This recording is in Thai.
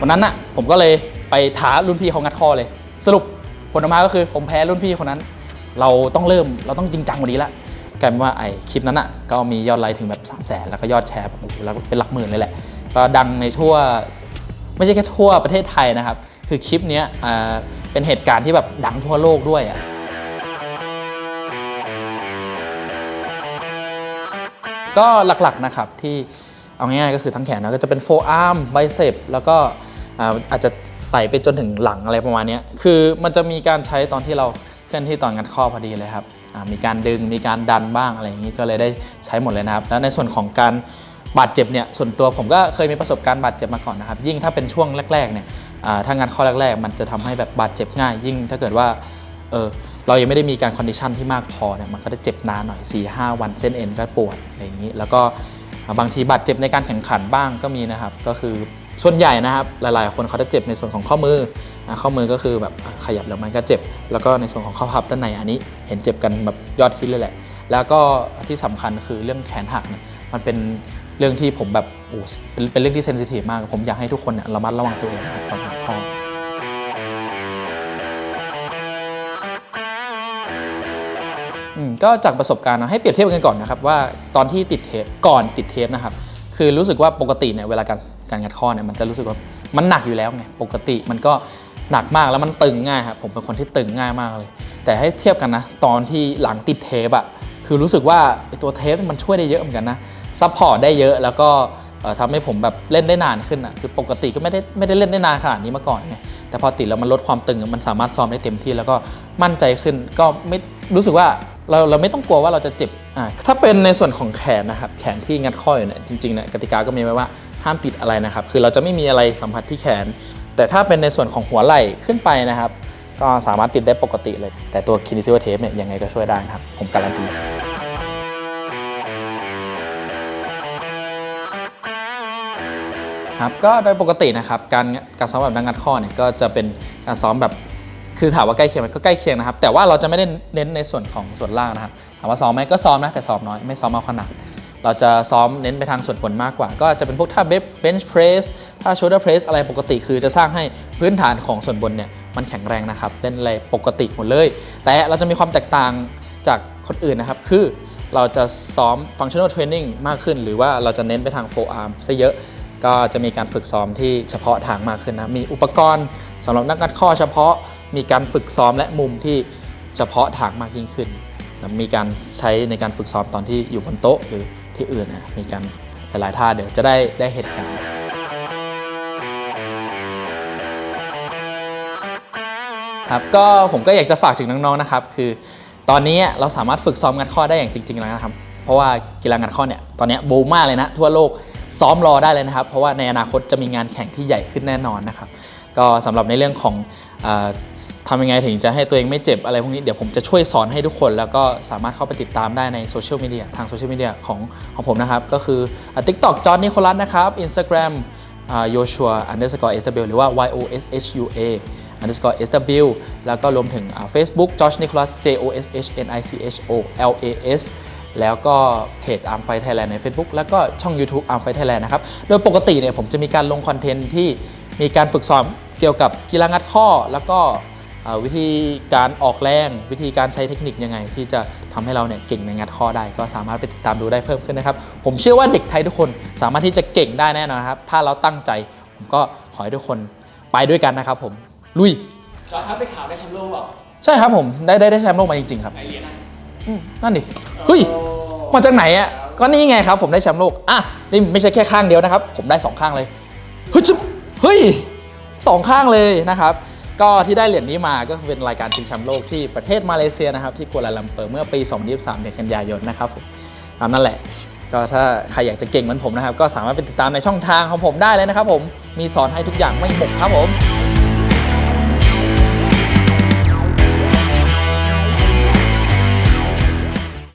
วันนั้นน่ะผมก็เลยไปท้ารุ่นพี่เขางัดข้อเลย สรุปผลออกมาก็คือผมแพ้รุ่นพี่คนนั้น เราต้องเริ่มเราต้องจริงจังกว่านี้ละกลายเป็นว่าไอ้คลิปนั้นอะก็มียอดไลค์ถึงแบบ3 0 0แสนแล้วก็ยอดแชร์แบบโอ้โหแล้วเป็นหลักหมื่นเลยแหละ ก็ดังในทั่วไม่ใช่แค่ทั่วประเทศไทยนะครับ คือคลิปนี้เป็นเหตุการณ์ที่แบบดังทั่วโลกด้วยอะก็หลักๆนะครับที่เอาง่ายๆก็คือทั้งแขนนะก็จะเป็นโฟอาร์มไบเซปแล้วก็ อาจจะไต่ไปจนถึงหลังอะไรประมาณนี้คือมันจะมีการใช้ตอนที่เราเคลื่อนที่ตอนงัดข้อพอดีเลยครับมีการดึงมีการดันบ้างอะไรอย่างนี้ก็เลยได้ใช้หมดเลยนะครับ แล้วในส่วนของการบาดเจ็บเนี่ยส่วนตัวผมก็เคยมีประสบการณ์บาดเจ็บมาก่อนนะครับ ยิ่งถ้าเป็นช่วงแรกๆเนี่ยอ่าถ้างัดข้อแรกๆ มันจะทำให้แบบบาดเจ็บง่าย ยิ่งถ้าเกิดว่าเออเรายังไม่ได้มีการคอนดิชันที่มากพอเนี่ยมันก็จะเจ็บนานหน่อย 4-5 วันเส้นเอ็นก็ปวดอะไรอย่างนี้ แล้วก็บางทีบาดเจ็บในการแข่งขันบ้างก็มีนะครับ ก็คือ ส่วนใหญ่นะครับหลายๆ คนเขาจะเจ็บในส่วนของข้อมือข้อมือก็คือแบบขยับแล้วมันก็เจ็บ แล้วก็ในส่วนของข้อพับด้านในอันนี้เห็นเจ็บกันแบบยอดฮิตเลยแหละ แล้วก็ที่สำคัญคือเรื่องแขนหักเนี่ยมันเป็นเรื่องที่ผมแบบโอ้เป็นเป็นเรื่องที่เซนซิทีฟมาก ผมอยากให้ทุกคนเนี่ยระมัดระวังตัวเองนะครับตอนหักข้ออืมก็จากประสบการณ์นะให้เปรียบเทียบกันก่อนนะครับว่าตอนที่ติดเทปก่อนติดเทปนะครับ คือรู้สึกว่าปกติเนี่ยเวลาการการงัดข้อเนี่ยมันจะรู้สึกว่ามันหนักอยู่แล้วไงปกติมันก็หนักมากแล้วมันตึงง่ายครับผมเป็นคนที่ตึงง่ายมากเลย แต่ให้เทียบกันนะ ตอนที่หลังติดเทปอะคือรู้สึกว่าตัวเทปมันช่วยได้เยอะเหมือนกันนะซัพพอร์ตได้เยอะแล้วก็เอ่อทำให้ผมแบบเล่นได้นานขึ้นอะคือปกติก็ไม่ได้ไม่ได้เล่นได้นานขนาดนี้มาก่อนไงแต่พอติดแล้วมันลดความตึงมันสามารถซ้อมได้เต็มที่แล้วก็มั่นใจขึ้นก็ไม่รู้สึกว่า เราเราไม่ต้องกลัวว่าเราจะเจ็บอ่าถ้าเป็นในส่วนของแขนนะครับแขนที่งัดข้ออยู่เนี่ยจริงๆเนี่ยกติกาก็มีไว้ว่าห้ามติดอะไรนะครับ คือเราจะไม่มีอะไรสัมผัสที่แขน แต่ถ้าเป็นในส่วนของหัวไหล่ขึ้นไปนะครับ ก็สามารถติดได้ปกติเลย แต่ตัวคินิซิวเทปเนี่ยยังไงก็ช่วยได้ครับ ผมการันตีครับก็โดยปกตินะครับการการซ้อมแบบนักงัดข้อเนี่ยก็จะเป็นการซ้อมแบบ คือถามว่าใกล้เคียงไหมก็ใกล้เคียงนะครับ แต่ว่าเราจะไม่ได้เน้นในส่วนของส่วนล่างนะครับ ถามว่าซ้อมไหมก็ซ้อมนะแต่ซ้อมน้อยไม่ซ้อมเอาขนาด เราจะซ้อมเน้นไปทางส่วนบนมากกว่า ก็จะเป็นพวกท่าเบนช์เพรสท่าโชเดอร์เพรสอะไรปกติ คือจะสร้างให้พื้นฐานของส่วนบนเนี่ยมันแข็งแรงนะครับเล่นอะไรปกติหมดเลย แต่เราจะมีความแตกต่างจากคนอื่นนะครับคือเราจะซ้อม functional training มากขึ้น หรือว่าเราจะเน้นไปทาง forearm ซะเยอะก็จะมีการฝึกซ้อมที่เฉพาะทางมากขึ้นนะมีอุปกรณ์สำหรับนักงัดข้อเฉพาะ มีการฝึกซ้อมและมุมที่เฉพาะทางมากยิ่งขึ้น มีการใช้ในการฝึกซ้อมตอนที่อยู่บนโต๊ะหรือที่อื่นนะมีการหลายๆท่าเดี๋ยวจะได้ได้เห็นกันครับก็ผมก็อยากจะฝากถึงน้องๆนะครับ คือตอนนี้เราสามารถฝึกซ้อมงัดข้อได้อย่างจริงๆแล้วนะครับ เพราะว่ากีฬางัดข้อเนี่ยตอนนี้บูมมากเลยนะ ทั่วโลกซ้อมรอได้เลยนะครับ เพราะว่าในอนาคตจะมีงานแข่งที่ใหญ่ขึ้นแน่นอนนะครับ ก็สำหรับในเรื่องของ ทำยังไงถึงจะให้ตัวเองไม่เจ็บอะไรพวกนี้เดี๋ยวผมจะช่วยสอนให้ทุกคน แล้วก็สามารถเข้าไปติดตามได้ในโซเชียลมีเดียทางโซเชียลมีเดียของของผมนะครับ ก็คือทิกตอกจอห์นนิโคลัสนะครับ Instagram โยชัว underscore sw หรือว่า y o s h u a underscore sw แล้วก็รวมถึงอ่า Facebook Josh Nicholas J O S H N I C H O L A S แล้วก็เพจ Arm Fight Thailand ใน Facebook แล้วก็ช่อง YouTube Arm Fight Thailand นะครับ โดยปกติเนี่ยผมจะมีการลงคอนเทนต์ที่มีการฝึกซ้อมเกี่ยวกับกีฬางัดข้อ แล้วก็ วิธีการออกแรง วิธีการใช้เทคนิคยังไง ที่จะทำให้เราเนี่ยเก่งในงัดข้อได้ ก็สามารถไปติดตามดูได้เพิ่มขึ้นนะครับ ผมเชื่อว่าเด็กไทยทุกคนสามารถที่จะเก่งได้แน่นอนครับ ถ้าเราตั้งใจ ผมก็ขอให้ทุกคนไปด้วยกันนะครับ ผมลุยจอร์ดครับได้ข่าวได้แชมป์โลกเปล่าใช่ครับผมได้ได้ได้แชมป์โลกมาจริงๆครับไหนเหรียญนะอืมนั่นดิเฮ้ยมาจากไหนอะก็นี่ไงครับ ผมได้แชมป์โลกอะนี่ไม่ใช่แค่ข้างเดียวนะครับ ผมได้สองข้างเลยเฮ้ยจะเฮ้ยสองข้างเลยนะครับ ก็ที่ได้เหรียญนี้มาก็เป็นรายการชิงแชมป์โลกที่ประเทศมาเลเซียนะครับที่กัวลาลัมเปอร์เมื่อปี 2023เดือนกันยายนนะครับผมเอานั่นแหละ ก็ถ้าใครอยากจะเก่งเหมือนผมนะครับ ก็สามารถไปติดตามในช่องทางของผมได้เลยนะครับผมมีสอนให้ทุกอย่างไม่หมกครับผม